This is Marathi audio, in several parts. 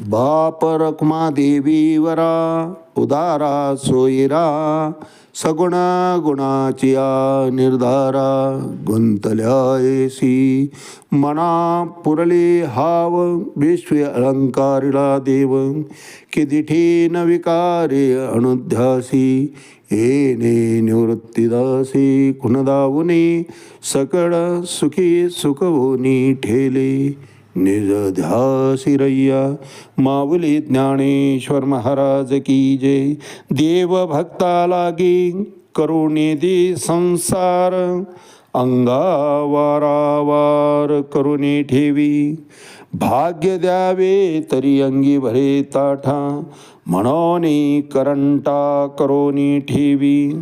बाप रखमा देवी वरा उदारा सोयरा सगुण गुणाचिया निर्धारा गुंतल्या मना पुरले हाव विश्व अलंकारिला देव किदिठी न विकारे अनुध्यासी येणे निवृत्तीदासी कुणदावुनी सकळ सुखी सुखवोनी ठेले. निजध्यासिरय्या ध्यासी माऊली ज्ञानेश्वर महाराज की जय। देव भक्ता लागी करुणेदी संसार। अंगावारावार करुणी ठेवी। भाग्य द्यावे तरी अंगी भरे ताठा। म्हणून करंटा करोनी ठेवी।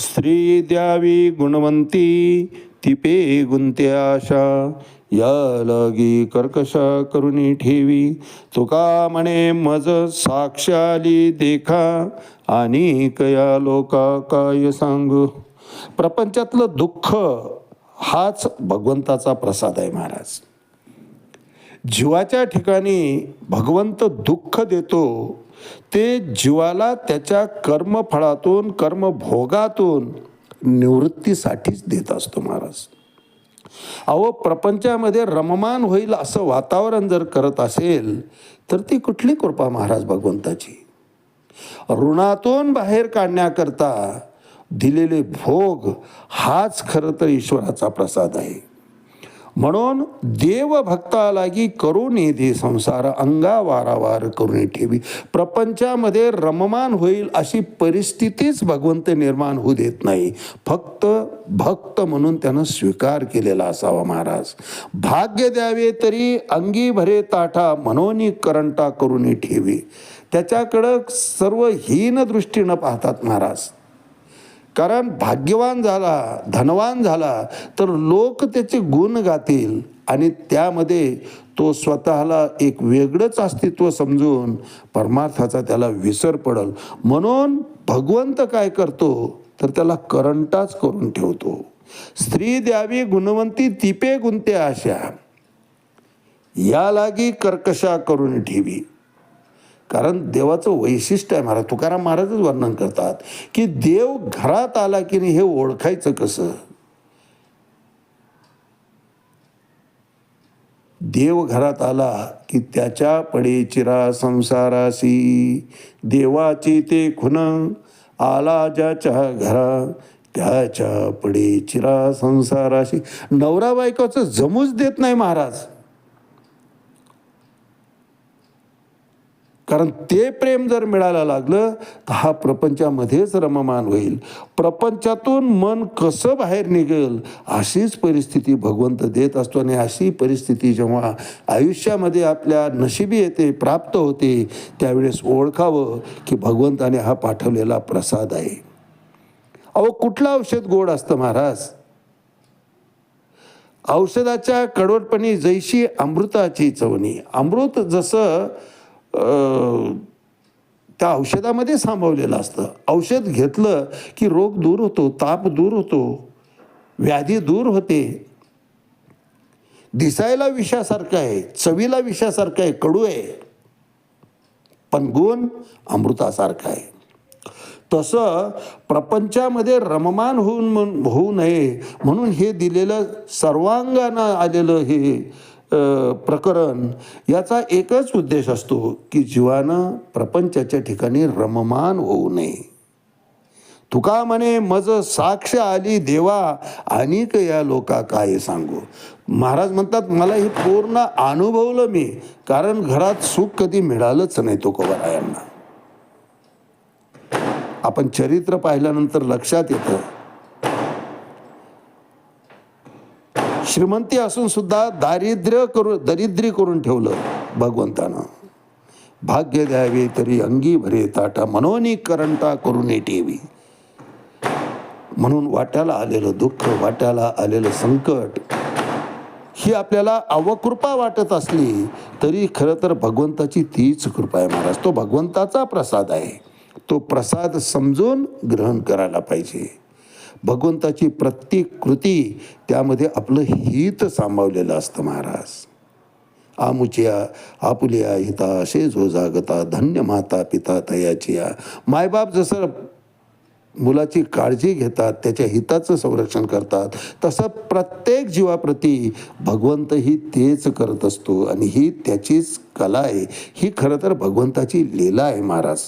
स्त्री द्यावी गुणवंती तिपे गुंते आशा। या लागी कर्कशा करुणी ठेवी. तुका म्हणे मज साक्ष आली देखा. आणि कया लोका काय सांगू? प्रपंचातलं दुःख हाच भगवंताचा प्रसाद आहे महाराज. जीवाच्या ठिकाणी भगवंत दुःख देतो. ते जीवाला त्याच्या कर्मफळातून कर्मभोगातून निवृत्तीसाठीच देत असतो महाराज. अहो प्रपंचामध्ये रममान होईल असं वातावरण जर करत असेल तर ती कुठली कृपा महाराज भगवंताची? ऋणातून बाहेर काढण्याकरता दिलेले भोग हाच खरं तर ईश्वराचा प्रसाद आहे. म्हणून देव भक्तालागी करून येते संसार अंगा वारावार करून ठेवी. प्रपंचामध्ये रममान होईल अशी परिस्थितीच भगवंत निर्माण होऊ देत नाही. फक्त भक्त म्हणून त्यानं स्वीकार केलेला असावा महाराज. भाग्य द्यावे तरी अंगी भरे ताठा मनोनी करंटा करून ठेवी. त्याच्याकडं सर्व हीन दृष्टीनं पाहतात महाराज. कारण भाग्यवान झाला धनवान झाला तर लोक त्याचे गुण गातील आणि त्यामध्ये तो स्वतःला एक वेगळंच अस्तित्व समजून परमार्थाचा त्याला विसर पडल. म्हणून भगवंत काय करतो? तर त्याला करंटाच करून ठेवतो. स्त्री द्यावी गुणवंती तिपे गुंते आशा या लागी कर्कशा करून ठेवी. कारण देवाचं वैशिष्ट्य आहे महाराज. तुकाराम महाराजच वर्णन करतात की देव घरात आला की नाही हे ओळखायचं कसं? देव घरात आला की त्याच्या पडे चिरा संसारासी देवाची ते खुन आला ज्याच्या घरा त्याच्या पडे चिरा संसाराशी. नवरा बायकोचं जमूच देत नाही महाराज. कारण ते प्रेम जर मिळायला लागलं तर हा प्रपंचामध्येच रममान होईल. प्रपंचातून मन कसं बाहेर निघेल अशीच परिस्थिती भगवंत देत असतो. आणि अशी परिस्थिती जेव्हा आयुष्यामध्ये आपल्या नशिबी येते प्राप्त होते त्यावेळेस ओळखावं की भगवंताने हा पाठवलेला प्रसाद आहे. अहो कुठलं औषध गोड असतं महाराज? औषधाच्या कडवटपणी जैशी अमृताची चवणी. अमृत जसं त्या औषधामध्ये सामावलेलं असतं. औषध घेतलं की रोग दूर होतो ताप दूर होतो व्याधी दूर होते. दिसायला विषासारखं आहे चवीला विषासारखं आहे कडू आहे. पण गुण अमृतासारखा आहे. तसं प्रपंचामध्ये रममान होऊन होऊ नये. म्हणून हे दिलेलं सर्वांगानं आलेलं हे प्रकरण याचा एकच उद्देश असतो की जीवानं प्रपंचाच्या ठिकाणी रममान होऊ नये. तुका म्हणे मज साक्ष आली देवा अनेक या लोका काय सांगू? महाराज म्हणतात मला हे पूर्ण अनुभवलं मी कारण घरात सुख कधी मिळालंच नाही तो तुकोबरायांना आपण चरित्र पाहिल्यानंतर लक्षात येतं श्रीमंती असून सुद्धा दारिद्र्य करू दरिद्री करून ठेवलं भगवंतानं. भाग्य द्यावे तरी अंगी भरे ताटा मनोनी करंटा करून ठेवी म्हणून वाट्याला आलेलं दुःख वाट्याला आलेलं संकट ही आपल्याला अवकृपा वाटत असली तरी खरं तर भगवंताची तीच कृपा आहे महाराज. तो भगवंताचा प्रसाद आहे. तो प्रसाद समजून ग्रहण करायला पाहिजे. भगवंताची प्रत्येक कृती त्यामध्ये आपलं हित सामावलेलं असतं महाराज. आमुचिया आपुलिया हिता असे जो जागता धन्य माता पिता तयाचिया. मायबाप जसं मुलाची काळजी घेतात त्याच्या हिताचं संरक्षण करतात तसं प्रत्येक जीवाप्रती भगवंतही तेच करत असतो आणि ही त्याचीच कला आहे. ही खरं तर भगवंताची लीला आहे महाराज.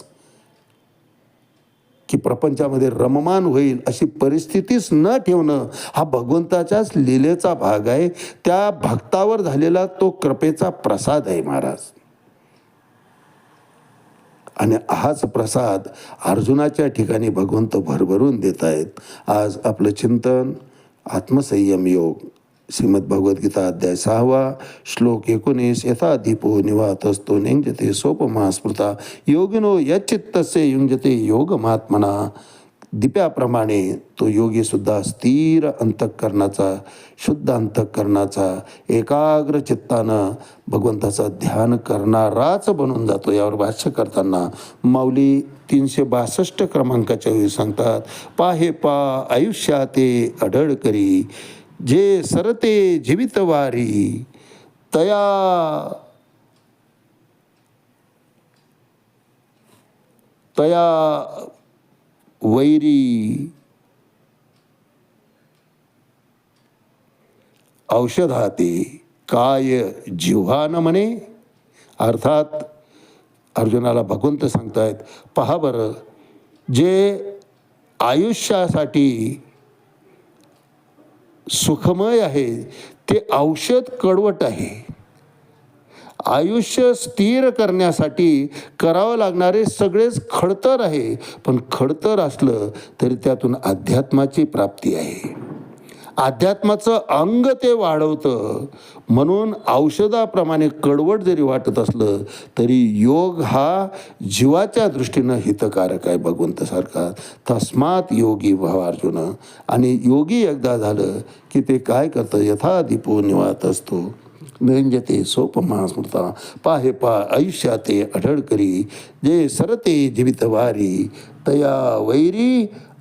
की प्रपंचामध्ये रममान होईल अशी परिस्थितीच न ठेवणं हा भगवंताच्याच लीलेचा भाग आहे. त्या भक्तावर झालेला तो कृपेचा प्रसाद आहे महाराज. आणि हाच प्रसाद अर्जुनाच्या ठिकाणी भगवंत भरभरून देत आहेत. आज आपलं चिंतन आत्मसंयम योग श्रीमद्भगवद्गीता अध्याय सहावा श्लोक एकोणीस यथा दीपो निवात असतो निंजते सोपमा स्मृता योगिनो यच्चित्तसे युंजते योगमात्मना। दिप्याप्रमाणे तो योगी सुद्धा स्थिर अंतःकरणाचा शुद्ध अंतःकरणाचा एकाग्र चित्तानं भगवंताचा ध्यान करणाराच बनून जातो. यावर भाष्य करताना माऊली तीनशे बासष्ट क्रमांकाच्या वेळी सांगतात पाहे पा आयुष्याते अडळ करी जे सरते जीवितवारी तया तया वैरी औषधाते काय जिव्हान म्हणे अर्थात अर्जुनाला भगवंत सांगतायत पहा बरं जे आयुष्यासाठी सुखमय आहे ते औषध कडवट आहे. आयुष्य स्थिर करण्यासाठी करावं लागणारे सगळेच खडतर आहे पण खडतर असलं तरी त्यातून अध्यात्माची प्राप्ती आहे. अध्यात्माचं अंग ते वाढवतं. म्हणून औषधाप्रमाणे कडवट जरी वाटत असलं तरी योग हा जीवाच्या दृष्टीनं हितकारक आहे भगवंतासारखा तस्मात योगी भाव अर्जुन. आणि योगी एकदा झालं की ते काय करतं? यथा दीपो निवात असतो. निरंजते सोपमा स्मृता पाहे पा आयुष्याते ते अढळकरी जे सरते जीवितवारी तया वैरी